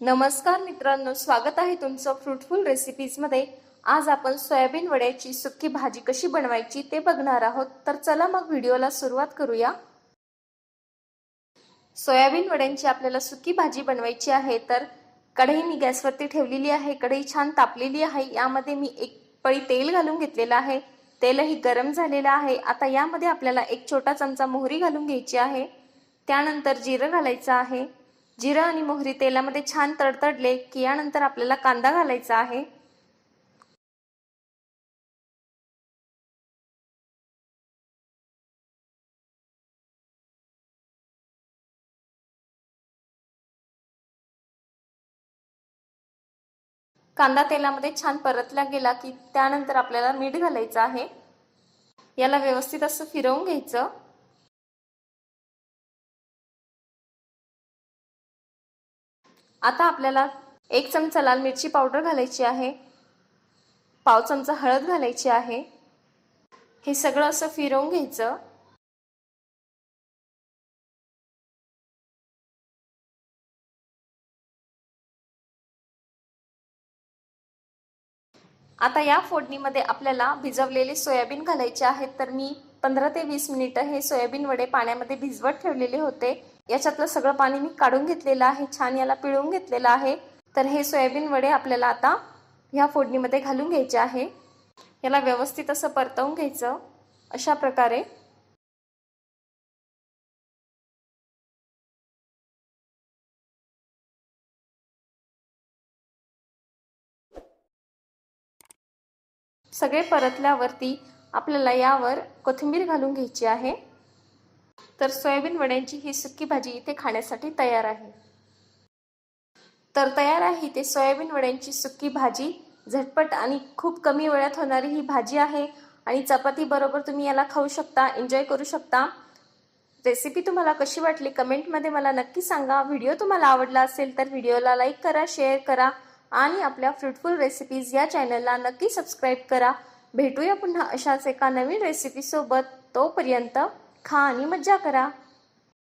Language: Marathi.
नमस्कार मित्रांनो स्वागत आहे तुमचं फ्रुटफुल रेसिपीजमध्ये आज आपण सोयाबीन वड्याची सुकी भाजी कशी बनवायची ते बघणार आहोत. तर चला मग व्हिडिओला सुरुवात करूया. सोयाबीन वड्यांची आपल्याला सुकी भाजी बनवायची आहे तर कढई मी गॅसवरती ठेवलेली आहे. कढई छान तापलेली आहे. यामध्ये मी एक पळी तेल घालून घेतलेलं आहे. तेलही गरम झालेलं आहे. आता यामध्ये आपल्याला एक छोटा चमचा मोहरी घालून घ्यायची आहे. त्यानंतर जिरं घालायचं आहे. जिरं आणि मोहरी तेलामध्ये छान तडतडले की यानंतर आपल्याला कांदा घालायचा आहे. कांदा तेलामध्ये छान परतला गेला की त्यानंतर आपल्याला मीठ घालायचं आहे. याला व्यवस्थित असं फिरवून घ्यायचं. आता आपल्याला एक चमचा लाल मिरची पावडर घालायची आहे. पाव चमचा हळद घालायची आहे. हे सगळं असं फिरवून घ्यायचं. आता या फोडणीमध्ये आपल्याला भिजवलेले सोयाबीन घालायचे आहेत. तर मी पंधरा ते वीस मिनिटं हे सोयाबीन वडे पाण्यामध्ये भिजवत ठेवलेले होते. याच्यातलं सगळं पाणी मी काढून घेतलेलं आहे छान याला पिळून घेतलेलं आहे. तर हे सोयाबीन वडे आपल्याला आता ह्या फोडणीमध्ये घालून घ्यायचे आहे. याला व्यवस्थित असं परतवून घ्यायचं अशा प्रकारे. सगळे परतल्यावरती आपल्याला यावर कोथिंबीर घालून घ्यायची आहे. तर सोयाबीन वड्यांची ही सुकी भाजी इथे खाण्यासाठी तयार आहे. तर तयार आहे ते सोयाबीन वड्यांची सुकी भाजी. झटपट आणि खूप कमी वेळात होणारी ही भाजी आहे आणि चपाती बरोबर तुम्ही याला खाऊ शकता एन्जॉय करू शकता. रेसिपी तुम्हाला कशी वाटली कमेंटमध्ये मला नक्की सांगा. व्हिडिओ तुम्हाला आवडला असेल तर व्हिडिओला लाईक करा शेअर करा आणि आपल्या फ्रुटफुल रेसिपीज या चॅनलला नक्की सबस्क्राईब करा. भेटूया पुन्हा अशाच एका नवीन रेसिपीसोबत तोपर्यंत खा आणि मज्जा करा.